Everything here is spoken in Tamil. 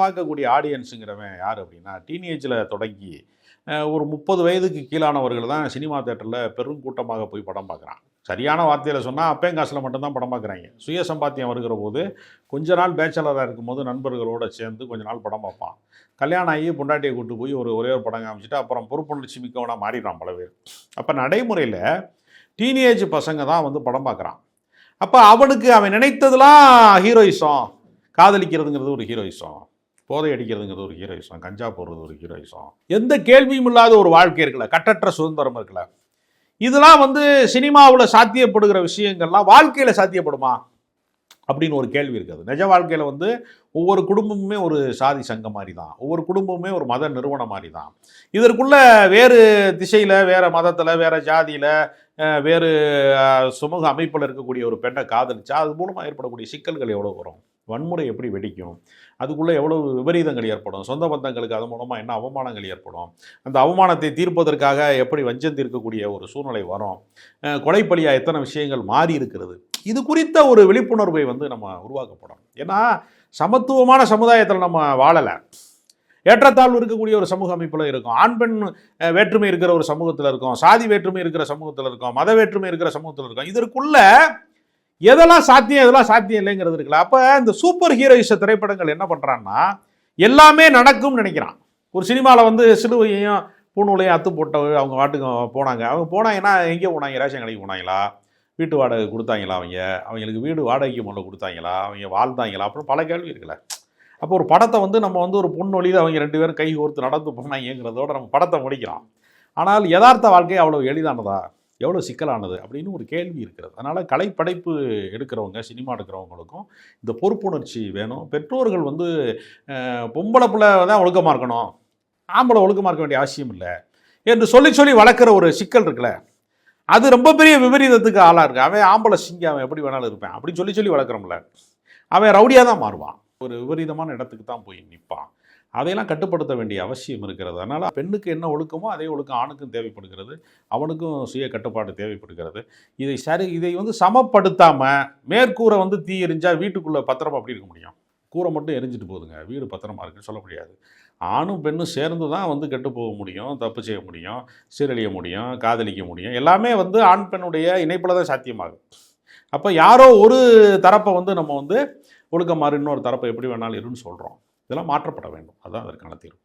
பார்க்கக்கூடிய ஆடியன்ஸுங்கிறவன் யார் அப்படின்னா டீனேஜில் தொடங்கி ஒரு முப்பது வயதுக்கு கீழானவர்கள் தான் சினிமா தேட்டரில் பெருங்கூட்டமாக போய் படம் பார்க்குறான். சரியான வார்த்தையில் சொன்னால் அப்பேங்காசில் மட்டும்தான் படம் பார்க்குறாங்க. சுய சம்பாத்தியம் வருகிற போது கொஞ்ச நாள் பேச்சலராக இருக்கும்போது நண்பர்களோடு சேர்ந்து கொஞ்ச நாள் படம் பார்ப்பான். கல்யாணம் ஆகி பொண்டாட்டியை கூட்டு போய் ஒரு ஒரே ஒரு படம் காமிச்சிட்டு அப்புறம் பொறுப்புணர்ச்சி மிக்கவனாக மாறிடுறான் பல பேர். அப்போ நடைமுறையில் டீனேஜ் பசங்க தான் வந்து படம் பார்க்குறான். அப்போ அவனுக்கு அவன் நினைத்ததெல்லாம் ஹீரோயிசம் காதலிக்கிறதுங்கிறது ஒரு ஹீரோயிசம் போதை அடிக்கிறதுங்கிறது ஒரு ஹீரோயிசம் கஞ்சா போடுறது ஒரு ஹீரோயிசம் எந்த கேள்வியும் இல்லாத ஒரு வாழ்க்கை இருக்குல்ல? கட்டற்ற சுதந்திரம் இருக்குல்ல? இதெல்லாம் வந்து சினிமாவில் சாத்தியப்படுகிற விஷயங்கள்லாம் வாழ்க்கையில் சாத்தியப்படுமா? அப்படின்னு ஒரு கேள்வி இருக்குது. நிஜ வாழ்க்கையில் வந்து ஒவ்வொரு குடும்பமுமே ஒரு சாதி சங்கம் மாதிரி தான் ஒவ்வொரு குடும்பமுமே ஒரு மத நிறுவனம் மாதிரி தான் இதற்குள்ள வேறு திசையில் வேறு மதத்தில் வேறு ஜாதியில் வேறு சுமூக சமூக அமைப்பில் இருக்கக்கூடிய ஒரு பெண்ணை காதலிச்சா அது மூலமாக ஏற்படக்கூடிய சிக்கல்கள் எவ்வளோ வரும்? வன்முறை எப்படி வெடிக்கும்? அதுக்குள்ளே எவ்வளோ விபரீதங்கள் ஏற்படும்? சொந்த பந்தங்களுக்கு அது மூலமாக என்ன அவமானங்கள் ஏற்படும்? அந்த அவமானத்தை தீர்ப்பதற்காக எப்படி வஞ்சம் தீர்க்கக்கூடிய ஒரு சூழ்நிலை வரும்? கொலைப்பலியாக எத்தனை விஷயங்கள் மாறி இருக்கிறது? இது குறித்த ஒரு விழிப்புணர்வை வந்து நம்ம உருவாக்கப்படும். ஏன்னா சமத்துவமான சமுதாயத்தில் நம்ம வாழலை. ஏற்றத்தாழ்வு இருக்கக்கூடிய ஒரு சமூக அமைப்பில் இருக்கும். ஆண் பெண் வேற்றுமை இருக்கிற ஒரு சமூகத்தில் இருக்கும். சாதி வேற்றுமை இருக்கிற சமூகத்தில் இருக்கும். மத வேற்றுமை இருக்கிற சமூகத்தில் இருக்கும். இதற்குள்ள எதெல்லாம் சாத்தியம் எதெல்லாம் சாத்தியம் இல்லைங்கிறது இருக்குல்ல. அப்போ இந்த சூப்பர் ஹீரோயிச திரைப்படங்கள் என்ன பண்ணுறான்னா எல்லாமே நடக்கும்னு நினைக்கிறான். ஒரு சினிமாவில் வந்து சிலுவையும் பூணூலையும் அத்து போட்ட அவங்க வாட்டுக்கு போனாங்க. அவங்க போனாங்கன்னா எங்கே போனாங்க? ரேஷன் கடைக்கு போனாங்களா? வீட்டு வாடகை கொடுத்தாங்களா அவங்க? அவங்களுக்கு வீடு வாடகைக்கு முதல்ல கொடுத்தாங்களா? அவங்க வாழ்ந்தாங்களா? அப்புறம் பல கேள்வி இருக்குல்ல. அப்போ ஒரு படத்தை வந்து நம்ம வந்து ஒரு பொண்ணொழியில் அவங்க ரெண்டு பேரும் கை கோர்த்து நடந்து போனாங்கிறதோட நம்ம படத்தை முடிக்கிறோம். ஆனால் யதார்த்த வாழ்க்கை அவ்வளோ எளிதானதா? எவ்வளோ சிக்கலானது அப்படின்னு ஒரு கேள்வி இருக்கிறது. அதனால் கலைப்படைப்பு எடுக்கிறவங்க சினிமா எடுக்கிறவங்களுக்கும் இந்த பொறுப்புணர்ச்சி வேணும். பெற்றோர்கள் வந்து பொம்பளை பிள்ளை தான் ஒழுக்கமாக இருக்கணும். ஆம்பளை ஒழுக்கமாக இருக்க வேண்டிய அவசியம் இல்லை என்று சொல்லி சொல்லி வளர்க்குற ஒரு சிக்கல் இருக்குல்ல. அது ரொம்ப பெரிய விபரீதத்துக்கு ஆளாக இருக்கு. அவன் ஆம்பளை சிங்க அவன் எப்படி வேணாலும் இருப்பேன் அப்படின்னு சொல்லி சொல்லி வளர்க்குறோம்ல. அவன் ரவுடியாக தான் மாறுவான். ஒரு விபரீதமான இடத்துக்கு தான் போய் நிற்பான் அதையெல்லாம் கட்டுப்படுத்த வேண்டிய அவசியம் இருக்கிறது. அதனால் பெண்ணுக்கு என்ன ஒழுக்கமோ அதே ஒழுக்கம் ஆணுக்கும் தேவைப்படுகிறது. அவனுக்கும் சுய கட்டுப்பாடு தேவைப்படுகிறது. இதை சரி இதை வந்து சமப்படுத்தாமல் மேற்கூரை வந்து தீ எரிஞ்சால் வீட்டுக்குள்ளே பத்திரமா அப்படி இருக்க முடியும்? கூரை மட்டும் எரிஞ்சிட்டு போகுதுங்க. வீடு பத்திரமா இருக்குன்னு சொல்ல முடியாது. ஆணும் பெண்ணும் சேர்ந்து தான் வந்து கெட்டு போக முடியும் தப்பு செய்ய முடியும் சீரழிய முடியும் காதலிக்க முடியும். எல்லாமே வந்து ஆண் பெண்ணுடைய இணைப்பில் தான் சாத்தியமாகும். அப்போ யாரோ ஒரு தரப்பை வந்து நம்ம வந்து ஒழுக்கமாறு இன்னொரு தரப்பை எப்படி வேணாலும் இருன்னு சொல்கிறோம் இதெல்லாம் மாற்றப்பட வேண்டும். அதுதான் அதற்கான தீர்வு.